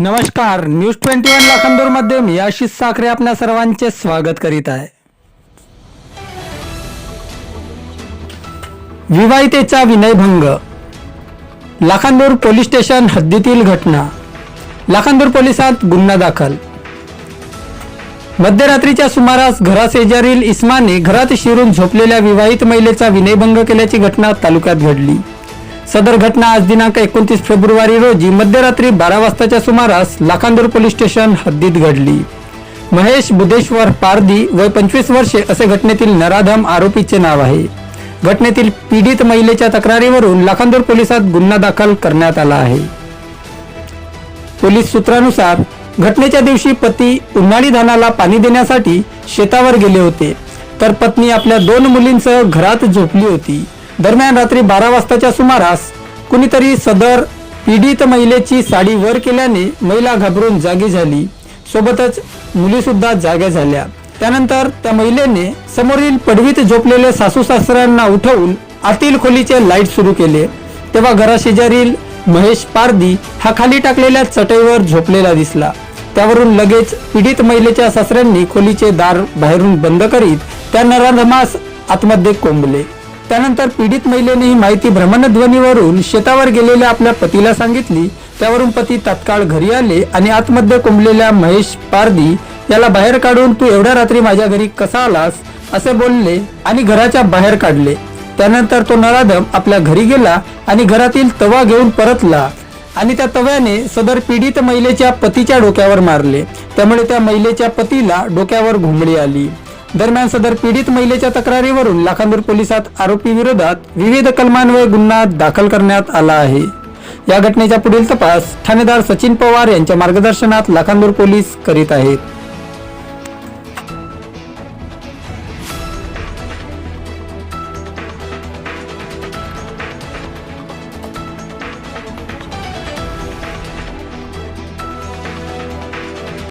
नमस्कार news twenty one लाखांदूरमध्ये मी आशिष साखरे आपल्या सर्वांचे स्वागत करीत आहे. विवाहितेचा विनयभंग. लाखांदूर पोलीस स्टेशन हद्दीतील घटना. लाखांदूर पोलिसात गुन्हा दाखल. मध्यरात्रीच्या सुमारास घराशेजारील इस्माने घरात शिरून झोपलेल्या विवाहित महिलेचा विनयभंग केल्याची घटना तालुक्यात घडली. सदर घटना आज दिनांक एकोणतीस फेब्रुवारी रोजी मध्यरात्री बारा वाजताच्या सुमारास लाखांदूर पोलीस स्टेशन हद्दीत घडली. महेश बुधेश्वर पारधी वय पंचवीस वर्षे असे घटनेतील नराधम आरोपीचे नाव आहे. घटनेतील पीडित महिलेच्या तक्रारीवरून लाखांदूर पोलिसात गुन्हा दाखल करण्यात आला आहे. पोलीस सूत्रानुसार घटनेच्या दिवशी पती उन्हाळी धानाला पाणी देण्यासाठी शेतावर गेले होते तर पत्नी आपल्या दोन मुलींसह घरात झोपली होती. दरम्यान रात्री बारा वाजताच्या सुमारास कुणीतरी सदर पीडित महिलेची साडी वर केल्याने महिला घाबरून जागी झाली. सोबतच मुली सुद्धा जाग्या झाल्या. त्यानंतर त्या महिलेने समोरील पडवीत झोपलेले सासू सासऱ्यांना उठवून आतील खोलीचे लाइट सुरू केले. तेव्हा घराशेजारील महेश पारदी हा खाली टाकलेल्या चटईवर झोपलेला दिसला. त्यावरून लगेच पीडित महिलेच्या सासऱ्यांनी खोलीचे दार बाहेरून बंद करीत त्या नराधमास आतमध्ये कोंबले. त्यानंतर पीडित महिलेने ही माहिती भ्रमणध्वनीवरून शेतावर गेलेल्या आपल्या पतीला सांगितली. त्यावरून पती तात्काळ घरी आले आणि आतमध्ये कोंबलेल्या महेश पारदी याला बाहेर काढून तू एवढ्या रात्री माझ्या घरी कसा आलास? असे बोलले आणि घराच्या बाहेर काढले. त्यानंतर तो नराधम आपल्या घरी गेला आणि घरातील तवा घेऊन परतला आणि त्या तव्याने सदर पीडित महिलेच्या पतीच्या डोक्यावर मारले. त्यामुळे त्या महिलेच्या पतीला डोक्यावर घुमडी आली. दरम्यान सदर पीडित महिलेच्या तक्रारीवरून लाखांदूर पोलिसात आरोपी विरोधात विविध कलमांवर गुन्हा दाखल करण्यात आला आहे. या घटनेचा पुढील तपास ठाणेदार सचिन पवार यांच्या मार्गदर्शनात लाखांदूर पोलीस करीत आहेत.